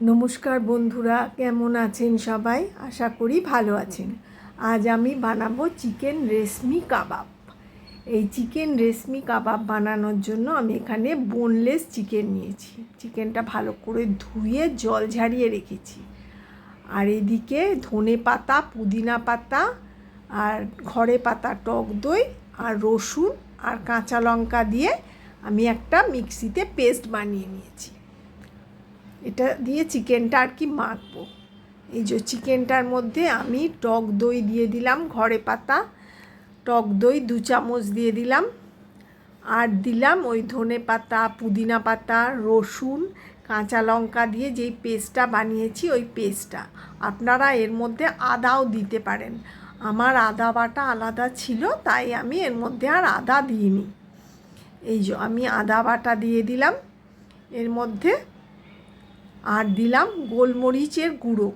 নমস্কার বন্ধুরা, কেমন আছেন সবাই? আশা করি ভালো আছেন। আজ আমি বানাবো চিকেন রেশমি কাবাব। এই চিকেন রেশমি কাবাব বানানোর জন্য আমি এখানে বোনলেস চিকেন নিয়েছি। চিকেনটা ভালো করে ধুয়ে জল ঝারিয়ে রেখেছি। আর এদিকে ধনে পাতা, পুদিনা পাতা আর ঘরে পাতা, টক দই আর রসুন আর কাঁচা লঙ্কা দিয়ে আমি একটা মিক্সিতে পেস্ট বানিয়ে নিয়েছি। এটা দিয়ে চিকেনটা আর কি মাখবো। এই যে চিকেনটার মধ্যে আমি টক দই দিয়ে দিলাম ঘরে পাতা, টক দই দু চামচ দিয়ে দিলাম। আর দিলাম ওই ধনে পাতা, পুদিনা পাতা, রসুন, কাঁচা লঙ্কা দিয়ে যেই পেস্টটা বানিয়েছি ওই পেস্টটা। আপনারা এর মধ্যে আদাও দিতে পারেন। আমার আদা বাটা আলাদা ছিল, তাই আমি এর মধ্যে আর আদা দিইনি। এই যে আমি আদা বাটা দিয়ে দিলাম। এর মধ্যে আর দিলাম গোলমরিচের গুঁড়ো।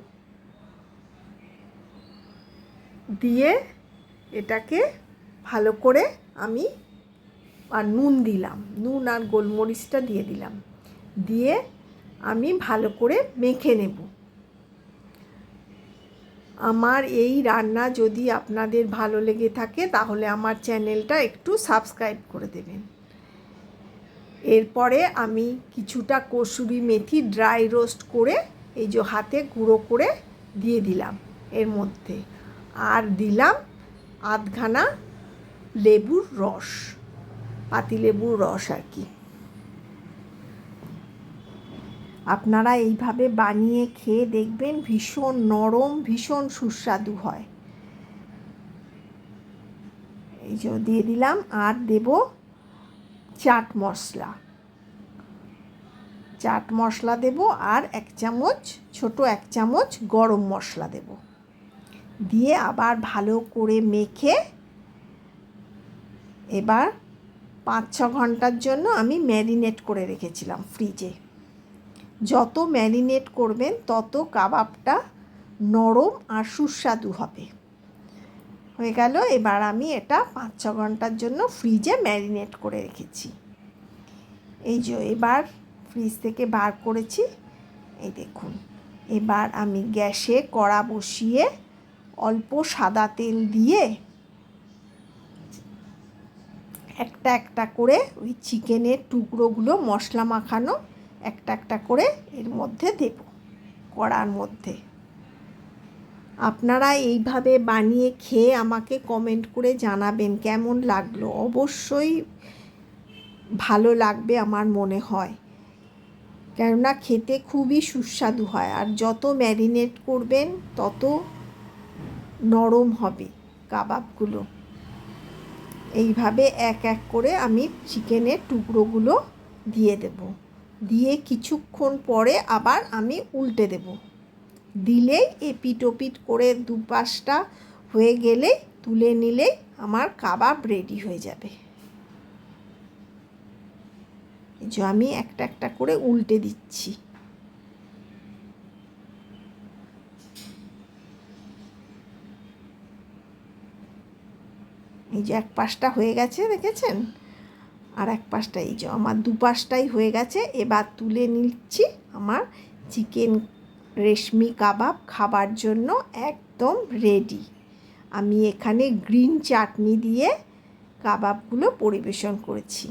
দিয়ে এটাকে ভালো করে আমি আর নুন দিলাম। নুন আর গোলমরিচটা দিয়ে দিলাম। দিয়ে আমি ভালো করে মেখে নেব। আমার এই রান্না যদি আপনাদের ভালো লেগে থাকে, তাহলে আমার চ্যানেলটা একটু সাবস্ক্রাইব করে দেবেন। এরপরে আমি কিছুটা কসুরি মেথি ড্রাই রোস্ট করে এই যে হাতে গুঁড়ো করে দিয়ে দিলাম এর মধ্যে। আর দিলাম আধখানা লেবুর রস পাতিলেবুর রস আর কি। আপনারা এইভাবে বানিয়ে খেয়ে দেখবেন ভীষণ নরম, ভীষণ সুস্বাদু হয়। এই যে দিয়ে দিলাম, আর দেব চাট মশলা। চাট মশলা দেব আর এক চামচ, ছোট এক চামচ গরম মশলা দেব। দিয়ে আবার ভালো করে মেখে এবার পাঁচ ছ ঘণ্টার জন্য আমি ম্যারিনেট করে রেখেছিলাম ফ্রিজে। যত ম্যারিনেট করবেন, তত কাবাবটা নরম আর সুস্বাদু হবে। হয়ে গেল। এবার আমি এটা পাঁচ ছ ঘণ্টার জন্য ফ্রিজে ম্যারিনেট করে রেখেছি। এই যে এবার ফ্রিজ থেকে বার করেছি। এই দেখুন, এবার আমি গ্যাসে কড়া বসিয়ে অল্প সাদা তেল দিয়ে একটা একটা করে ওই চিকেনের টুকরোগুলো, মশলা মাখানো একটা একটা করে এর মধ্যে দেব, কড়ার মধ্যে। আপনারা এইভাবে বানিয়ে খেয়ে আমাকে কমেন্ট করে জানাবেন, কেমন লাগল? অবশ্যই ভালো লাগবে আমার মনে হয়। কেননা খেতে খুবই সুস্বাদু হয় আর যত ম্যারিনেট করবেন, তত নরম হবে কাবাবগুলো। এইভাবে এক এক করে আমি চিকেনের টুকরোগুলো দিয়ে দেব। দিয়ে কিছুক্ষণ পরে আবার আমি উল্টে দেব। দিলেই এপিট ওপিট করে দুপাশটা হয়ে গেলে তুলে নিলেই আমার কাবাব রেডি হয়ে যাবে। যে আমি একটা একটা করে উল্টে দিচ্ছি। এই যে এক পাশটা হয়ে গেছে, দেখেছেন? আর এক পাশটা, এই যে আমার দুপাশটাই হয়ে গেছে, এবার তুলে নিচ্ছি আমার চিকেন রেশমি কাবাব খাবার জন্য একদম রেডি আমি এখানে গ্রিন চাটনি দিয়ে কাবাবগুলো পরিবেশন করেছি।